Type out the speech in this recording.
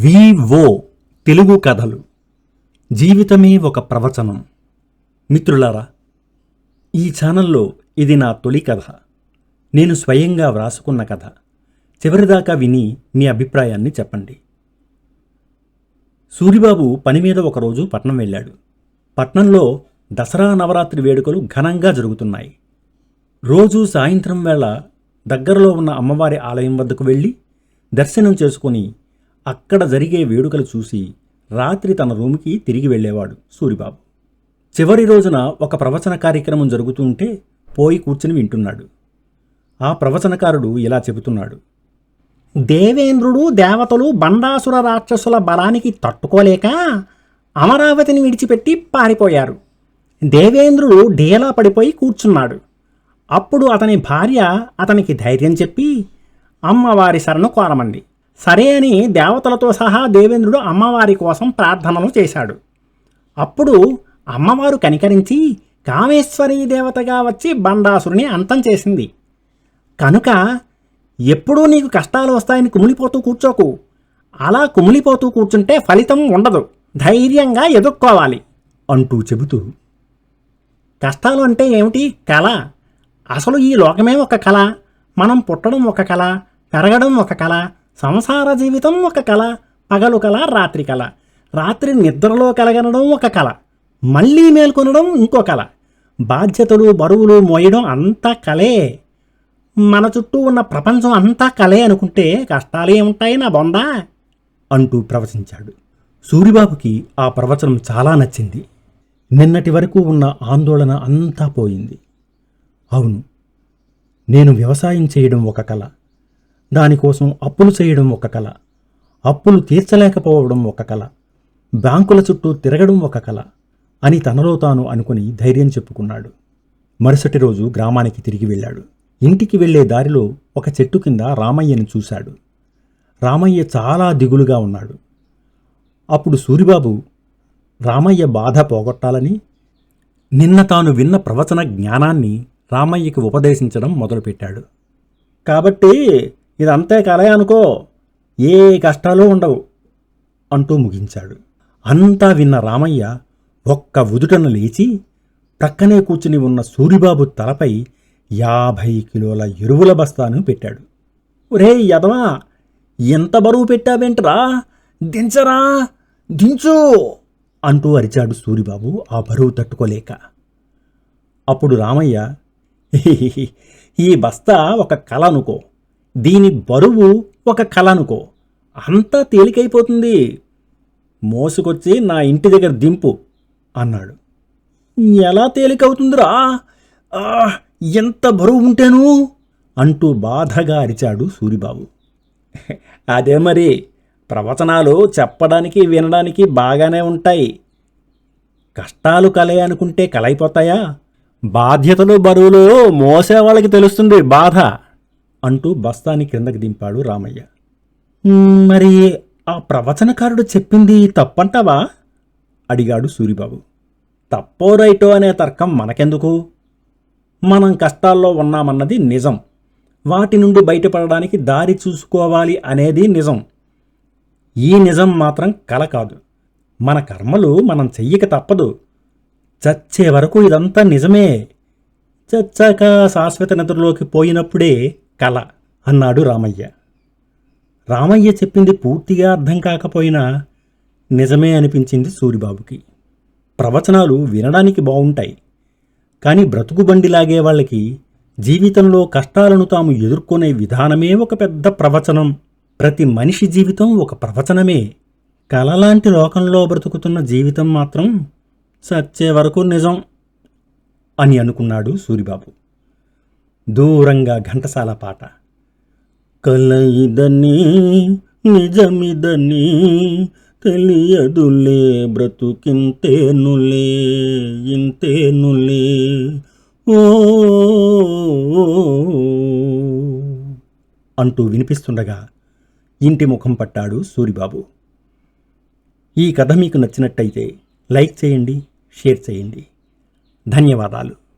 Vivo Telugu కథలు. జీవితమే ఒక ప్రవచనం. మిత్రులారా ఈ ఛానల్లో ఇది నా తొలి కథ. నేను స్వయంగా వ్రాసుకున్న కథ. చివరిదాకా విని మీ అభిప్రాయాన్ని చెప్పండి. సూరిబాబు పని మీద ఒకరోజు పట్నం వెళ్ళాడు. పట్నంలో దసరా నవరాత్రి వేడుకలు ఘనంగా జరుగుతున్నాయి. రోజూ సాయంత్రం వేళ దగ్గరలో ఉన్న అమ్మవారి ఆలయం వద్దకు వెళ్ళి దర్శనం చేసుకుని అక్కడ జరిగే వేడుకలు చూసి రాత్రి తన రూమ్కి తిరిగి వెళ్ళేవాడు సూరిబాబు. చివరి రోజున ఒక ప్రవచన కార్యక్రమం జరుగుతుంటే పోయి కూర్చుని వింటున్నాడు. ఆ ప్రవచనకారుడు ఇలా చెబుతున్నాడు. దేవేంద్రుడు దేవతలు బండాసుర రాక్షసుల బలానికి తట్టుకోలేక అమరావతిని విడిచిపెట్టి పారిపోయారు. దేవేంద్రుడు డేలా పడిపోయి కూర్చున్నాడు. అప్పుడు అతని భార్య అతనికి ధైర్యం చెప్పి అమ్మవారి శరణు కోరమంది సరే అని దేవతలతో సహా దేవేంద్రుడు అమ్మవారి కోసం ప్రార్థనలు చేశాడు. అప్పుడు అమ్మవారు కనికరించి కామేశ్వరీ దేవతగా వచ్చి బండాసురుని అంతం చేసింది. కనుక ఎప్పుడూ నీకు కష్టాలు వస్తాయని కుమిలిపోతూ కూర్చోకు. అలా కుమిలిపోతూ కూర్చుంటే ఫలితం ఉండదు. ధైర్యంగా ఎదుర్కోవాలి అంటూ చెబుతూ. కష్టాలు అంటే ఏమిటి? కళ. అసలు ఈ లోకమే ఒక కళ. మనం పుట్టడం ఒక కళ. పెరగడం ఒక కళ. సంసార జీవితం ఒక కళ పగలు కళ రాత్రి కళ రాత్రి నిద్రలో కలగనడం ఒక కళ మళ్ళీ మేల్కొనడం ఇంకో కళ బాధ్యతలు బరువులు మోయడం అంతా కలే. మన చుట్టూ ఉన్న ప్రపంచం అంతా కలే అనుకుంటే కష్టాలే ఉంటాయి నా బొందా అంటూ ప్రవచించాడు. సూరిబాబుకి ఆ ప్రవచనం చాలా నచ్చింది. నిన్నటి వరకు ఉన్న ఆందోళన అంతా పోయింది. అవును నేను వ్యవసాయం చేయడం ఒక కళ దానికోసం అప్పులు చేయడం ఒక కళ అప్పులు తీర్చలేకపోవడం ఒక కళ బ్యాంకుల చుట్టూ తిరగడం ఒక కళ అని తనలో తాను అనుకుని ధైర్యం చెప్పుకున్నాడు. మరుసటి రోజు గ్రామానికి తిరిగి వెళ్ళాడు. ఇంటికి వెళ్ళే దారిలో ఒక చెట్టు కింద రామయ్యను చూశాడు. రామయ్య చాలా దిగులుగా ఉన్నాడు. అప్పుడు సూరిబాబు రామయ్య బాధ పోగొట్టాలని? నిన్న తాను విన్న ప్రవచన జ్ఞానాన్ని రామయ్యకి ఉపదేశించడం మొదలుపెట్టాడు. కాబట్టి ఇదంతే కలే అనుకో ఏ కష్టాలు ఉండవు అంటూ ముగించాడు. అంతా విన్న రామయ్య ఒక్క ఉదుటను లేచి ప్రక్కనే కూర్చుని ఉన్న సూరిబాబు తలపై యాభై కిలోల ఎరువుల బస్తాను పెట్టాడు. ఒరే యదవా ఎంత బరువు పెట్టావేంట్రా? దించరా? దించు! అంటూ అరిచాడు సూరిబాబు ఆ బరువు తట్టుకోలేక. అప్పుడు రామయ్య ఈ బస్తా ఒక కళ అనుకో దీని బరువు ఒక కళ అనుకో అంతా తేలికైపోతుంది. మోసుకొచ్చి నా ఇంటి దగ్గర దింపు అన్నాడు. ఎలా తేలికవుతుందిరా? ఆ, ఎంత బరువు ఉంటేను? అంటూ బాధగా అరిచాడు సూరిబాబు. అదే మరి ప్రవచనాలు చెప్పడానికి వినడానికి బాగానే ఉంటాయి. కష్టాలు కలే అనుకుంటే కలైపోతాయా బాధ్యతలు బరువులు మోసేవాళ్ళకి తెలుస్తుంది బాధ. అంటూ బస్తాని క్రిందకి దింపాడు రామయ్య. మరి ఆ ప్రవచనకారుడు చెప్పింది తప్పంటావా? అడిగాడు సూరిబాబు. తప్పో రైటో అనే తర్కం మనకెందుకు? మనం కష్టాల్లో ఉన్నామన్నది నిజం. వాటి నుండి బయటపడడానికి దారి చూసుకోవాలి అనేది నిజం. ఈ నిజం మాత్రం కల కాదు. మన కర్మలు మనం చెయ్యక తప్పదు. చచ్చే వరకు ఇదంతా నిజమే. చచ్చాక శాశ్వత నిద్రలోకి పోయినప్పుడే కల అన్నాడు రామయ్య. రామయ్య చెప్పింది పూర్తిగా అర్థం కాకపోయినా నిజమే అనిపించింది సూరిబాబుకి. ప్రవచనాలు వినడానికి బాగుంటాయి కానీ బ్రతుకు లాగే వాళ్ళకి జీవితంలో కష్టాలను తాము ఎదుర్కొనే విధానమే ఒక పెద్ద ప్రవచనం. ప్రతి మనిషి జీవితం ఒక ప్రవచనమే. కలలాంటి లోకంలో బ్రతుకుతున్న జీవితం మాత్రం చచ్చే వరకు నిజం అని అనుకున్నాడు సూరిబాబు. దూరంగా ఘంటసాల పాట. కలయిదని నిజమిదని తెలియదులే బ్రతుకింతేనులే ఇంతేనులే. ఓ అంటూ వినిపిస్తుండగా ఇంటి ముఖం పట్టాడు సూరిబాబు. ఈ కథ మీకు నచ్చినట్టయితే లైక్ చేయండి షేర్ చేయండి. ధన్యవాదాలు.